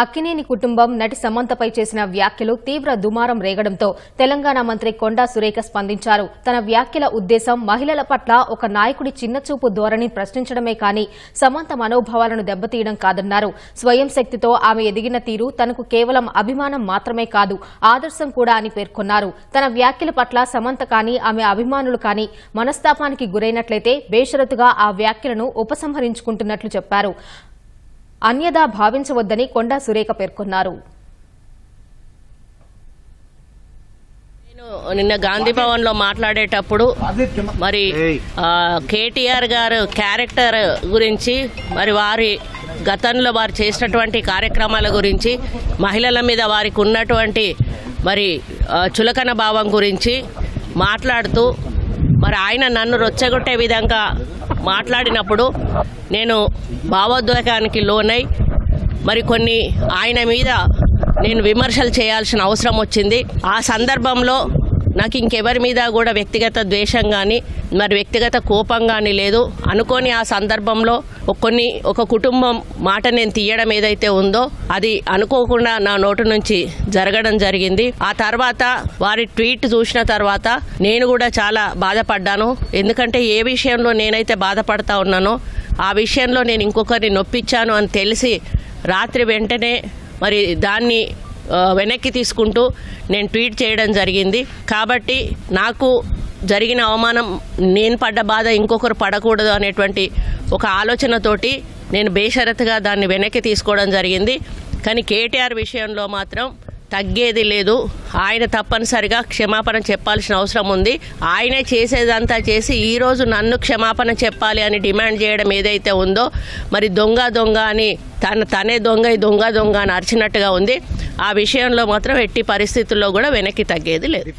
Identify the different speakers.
Speaker 1: అక్కినేని కుటుంబం నటి సమంతపై చేసిన వ్యాఖ్యలు తీవ్ర దుమారం రేగడంతో తెలంగాణ మంత్రి కొండా సురేఖ స్పందించారు. తన వ్యాఖ్యల ఉద్దేశం మహిళల పట్ల ఒక నాయకుడి చిన్నచూపు ధోరణి ప్రశ్నించడమే కానీ సమంత మనోభావాలను దెబ్బతీయడం కాదన్నారు. స్వయం శక్తితో ఆమె ఎదిగిన తీరు తనకు కేవలం అభిమానం మాత్రమే కాదు ఆదర్శం కూడా అని పేర్కొన్నారు. తన వ్యాఖ్యల పట్ల సమంత కానీ ఆమె అభిమానులు కానీ మనస్తాపానికి గురైనట్లయితే బేషరతుగా ఆ వ్యాఖ్యలను ఉపసంహరించుకుంటున్నట్లు చెప్పారు. అన్యదా భావించవద్దని కొండా సురేఖ పేర్కొన్నారు.
Speaker 2: నేను నిన్న గాంధీ భవన్లో మాట్లాడేటప్పుడు మరి ఆ, కేటీఆర్ గారు క్యారెక్టర్ గురించి మరి వారి గతంలో వారు చేసినటువంటి కార్యక్రమాల గురించి మహిళల మీద వారికి ఉన్నటువంటి మరి చులకన భావం గురించి మాట్లాడుతూ మరి ఆయన నన్ను రొచ్చగొట్టే విధంగా మాట్లాడినప్పుడు నేను భావోద్వేగానికి లోనై మరి కొన్ని ఆయన మీద నేను విమర్శలు చేయాల్సిన అవసరం వచ్చింది. ఆ సందర్భంలో నాకు ఇంకెవరి మీద కూడా వ్యక్తిగత ద్వేషం కానీ మరి వ్యక్తిగత కోపం కానీ లేదు. అనుకోని ఆ సందర్భంలో కొన్ని ఒక కుటుంబం మాట నేను తీయడం ఏదైతే ఉందో అది అనుకోకుండా నా నోటు నుంచి జరగడం జరిగింది. ఆ తర్వాత వారి ట్వీట్ చూసిన తర్వాత నేను కూడా చాలా బాధపడ్డాను. ఎందుకంటే ఏ విషయంలో నేనైతే బాధపడతా ఉన్నానో ఆ విషయంలో నేను ఇంకొకరిని నొప్పించాను అని తెలిసి రాత్రి వెంటనే మరి దాన్ని వెనక్కి తీసుకుంటూ నేను ట్వీట్ చేయడం జరిగింది. కాబట్టి నాకు జరిగిన అవమానం నేను పడ్డ బాధ ఇంకొకరు పడకూడదు అనేటువంటి ఒక ఆలోచనతోటి నేను బేషరత్గా దాన్ని వెనక్కి తీసుకోవడం జరిగింది. కానీ కేటీఆర్ విషయంలో మాత్రం తగ్గేది లేదు. ఆయన తప్పనిసరిగా క్షమాపణ చెప్పాల్సిన అవసరం ఉంది. ఆయనే చేసేదంతా చేసి ఈరోజు నన్ను క్షమాపణ చెప్పాలి అని డిమాండ్ చేయడం ఏదైతే ఉందో మరి దొంగ దొంగ అని తన తనే దొంగ దొంగ దొంగ అని అరిచినట్టుగా ఉంది. ఆ విషయంలో మాత్రం ఎట్టి పరిస్థితుల్లో కూడా వెనక్కి తగ్గేది లేదు.